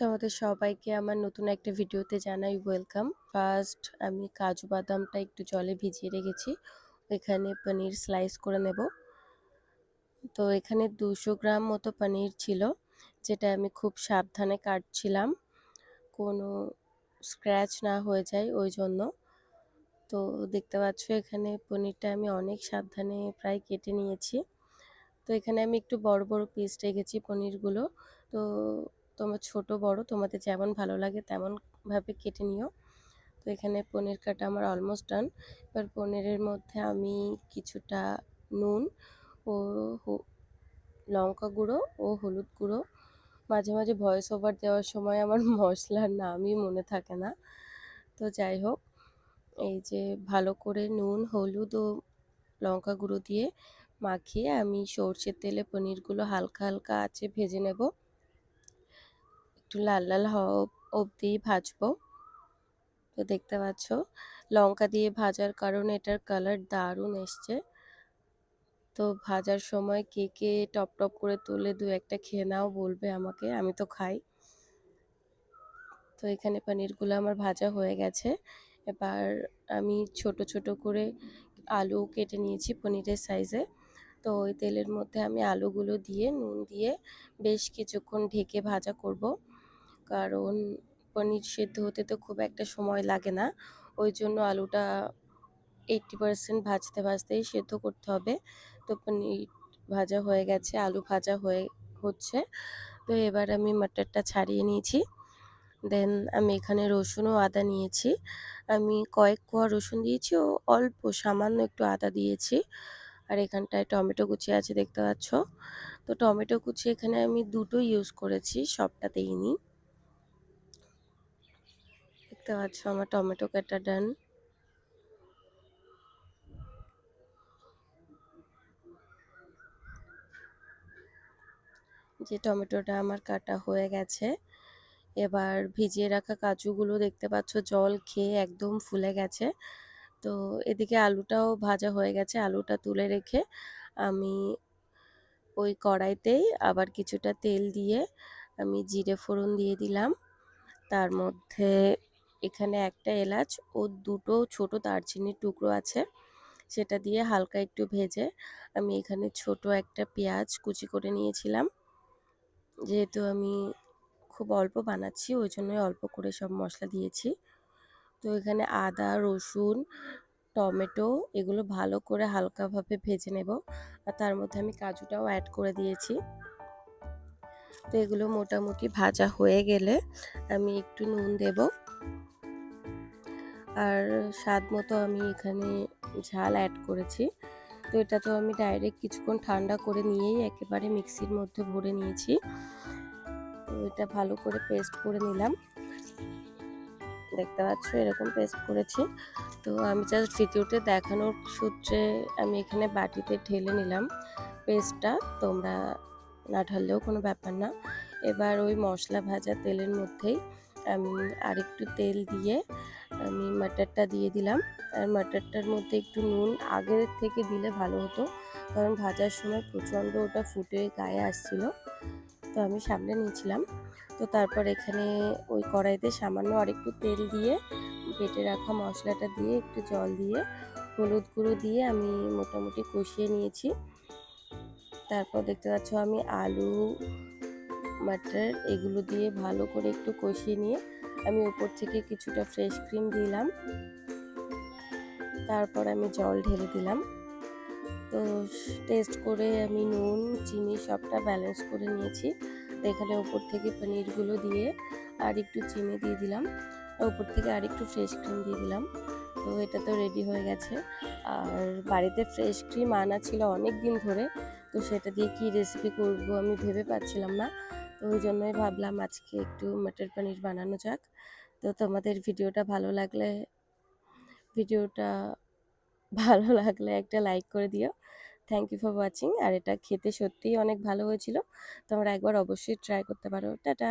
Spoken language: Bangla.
তোমাদের সবাইকে আমার নতুন একটা ভিডিওতে জানাই ওয়েলকাম। ফার্স্ট আমি কাজু বাদামটা একটু জলে ভিজিয়ে রেখেছি। এখানে পনির স্লাইস করে নেব। তো এখানে দুশো গ্রাম মতো পনির ছিল, যেটা আমি খুব সাবধানে কাটছিলাম। কোনো স্ক্র্যাচ না হয়ে যায় ওই জন্য। তো দেখতে পাচ্ছ এখানে পনিরটা আমি অনেক সাবধানে প্রায় কেটে নিয়েছি। তো এখানে আমি একটু বড় বড় পিস রেখেছি পনিরগুলো। তো তোমার ছোট, বড়, তোমাদের যেমন ভালো লাগে তেমনভাবে কেটে নিও। তো এখানে পনির কাটা আমার অলমোস্ট ডান এবার পনিরের মধ্যে আমি কিছুটা নুন ও লঙ্কা গুঁড়ো ও হলুদ গুঁড়ো। মাঝে মাঝে ভয়েস ওভার দেওয়ার সময় আমার মশলার নামই মনে থাকে না। তো যাই হোক, এই যে ভালো করে নুন, হলুদ ও লঙ্কা গুঁড়ো দিয়ে মাখিয়ে আমি সর্ষের তেলে পনিরগুলো হালকা হালকা আছে ভেজে নেব। একটু লাল লাল হওয়া অবধি ভাজবো। তো দেখতে পাচ্ছ, লঙ্কা দিয়ে ভাজার কারণে এটার কালার দারুণ এসছে। তো ভাজার সময় কে কে টপ টপ করে তুলে দু একটা খেয়ে নাও বলবে আমাকে, আমি তো খাই। তো এখানে পনিরগুলো আমার ভাজা হয়ে গেছে। এবার আমি ছোট ছোট করে আলু কেটে নিয়েছি পনিরের সাইজে তো ওই তেলের মধ্যে আমি আলুগুলো দিয়ে, নুন দিয়ে বেশ কিছুক্ষণ ঢেকে ভাজা করব। কারণ পনির সেদ্ধ হতে তো খুব একটা সময় লাগে না। ওই জন্য আলুটা এইটটি পারসেন্ট ভাজতে ভাজতেই সেদ্ধ করতে হবে। তো পনির ভাজা হয়ে গেছে, আলু ভাজা হয়ে হচ্ছে। তো এবার আমি মাটারটা ছাড়িয়ে নিয়েছি। দেন আমি এখানে রসুন ও আদা নিয়েছি। আমি কয়েক কোয়া রসুন দিয়েছি, ও অল্প, সামান্য একটু আদা দিয়েছি। আর এখানটায় টমেটো কুচি আছে, দেখতে পাচ্ছ? তো টমেটো কুচি এখানে আমি দুটো ইউজ করেছি সবটা দিইনি দেখতে পাচ্ছ আমার টমেটো কাটা ডান। যে টমেটোটা আমার কাটা হয়ে গেছে, এবার ভিজিয়ে রাখা কাজুগুলো দেখতে পাচ্ছ জল খেয়ে একদম ফুলে গেছে। তো এদিকে আলুটাও ভাজা হয়ে গেছে, আলুটা তুলে রেখে আমি ওই কড়াইতেই আবার কিছুটা তেল দিয়ে আমি জিরে ফোড়ন দিয়ে দিলাম। তার মধ্যে এখানে একটা এলাচ ও দুটো ছোট দারচিনির টুকরো আছে। সেটা দিয়ে হালকা একটু ভেজে আমি এখানে ছোট একটা পেঁয়াজ কুচি করে নিয়েছিলাম। যেহেতু আমি খুব অল্প বানাচ্ছি, ওই জন্যই অল্প করে সব মশলা দিয়েছি। তো এখানে আদা, রসুন, টমেটো এগুলো ভালো করে হালকাভাবে ভেজে নেব। আর তার মধ্যে আমি কাজুটাও অ্যাড করে দিয়েছি। তো এগুলো মোটামুটি ভাজা হয়ে গেলে আমি একটু নুন দেব। আর স্বাদ মতো আমি এখানে ঝাল অ্যাড করেছি। তো এটা তো আমি ডাইরেক্ট কিছুক্ষণ ঠান্ডা করে নিয়েই একেবারে মিক্সির মধ্যে ভরে নিয়েছি। তো এটা ভালো করে পেস্ট করে নিলাম। দেখতে পাচ্ছ এরকম পেস্ট করেছি। তো আমি জাস্ট ভিডিওতে দেখানোর সূত্রে আমি এখানে বাটিতে ঢেলে নিলাম পেস্টটা তোমরা না ঢাললেও কোনো ব্যাপার না। এবার ওই মশলা ভাজা তেলের মধ্যেই আমি আরেকটু তেল দিয়ে আমি মাটারটা দিয়ে দিলাম। আর মাটারটার মধ্যে একটু নুন আগের থেকে দিলে ভালো হতো, কারণ ভাজার সময় প্রচণ্ড ওটা ফুটে গায়ে আসছিল। তো আমি সামনে নিয়েছিলাম। তো তারপর এখানে ওই কড়াইতে সামান্য আর একটু তেল দিয়ে বেটে রাখা মশলাটা দিয়ে একটু জল দিয়ে হলুদ গুঁড়ো দিয়ে আমি মোটামুটি কষিয়ে নিয়েছি। তারপর দেখতে পাচ্ছ আমি আলু মাটার এগুলো দিয়ে ভালো করে একটু কষিয়ে নিয়ে আমি উপর থেকে কিছুটা ফ্রেশ ক্রিম দিলাম। তারপর আমি জল ঢেলে দিলাম। তো টেস্ট করে আমি নুন, চিনি সবটা ব্যালেন্স করে নিয়েছি। এখানে উপর থেকে পনিরগুলো দিয়ে আর একটু চিনি দিয়ে দিলাম। ওপর থেকে আর একটু ফ্রেশ ক্রিম দিয়ে দিলাম। তো এটা তো রেডি হয়ে গেছে। আর বাড়িতে ফ্রেশ ক্রিম আনা ছিল অনেক দিন ধরে, তো সেটা দিয়ে কি রেসিপি করব আমি ভেবে পাচ্ছিলাম না। তো ওই জন্যই ভাবলাম আজকে একটু মটর পনির বানানো যাক। তো তোমাদের ভিডিওটা ভালো লাগলে, ভিডিওটা ভালো লাগলে একটা লাইক করে দিও। থ্যাংক ইউ ফর ওয়াচিং আর এটা খেতে সত্যিই অনেক ভালো হয়েছিল। তোমরা একবার অবশ্যই ট্রাই করতে পারো। টাটা!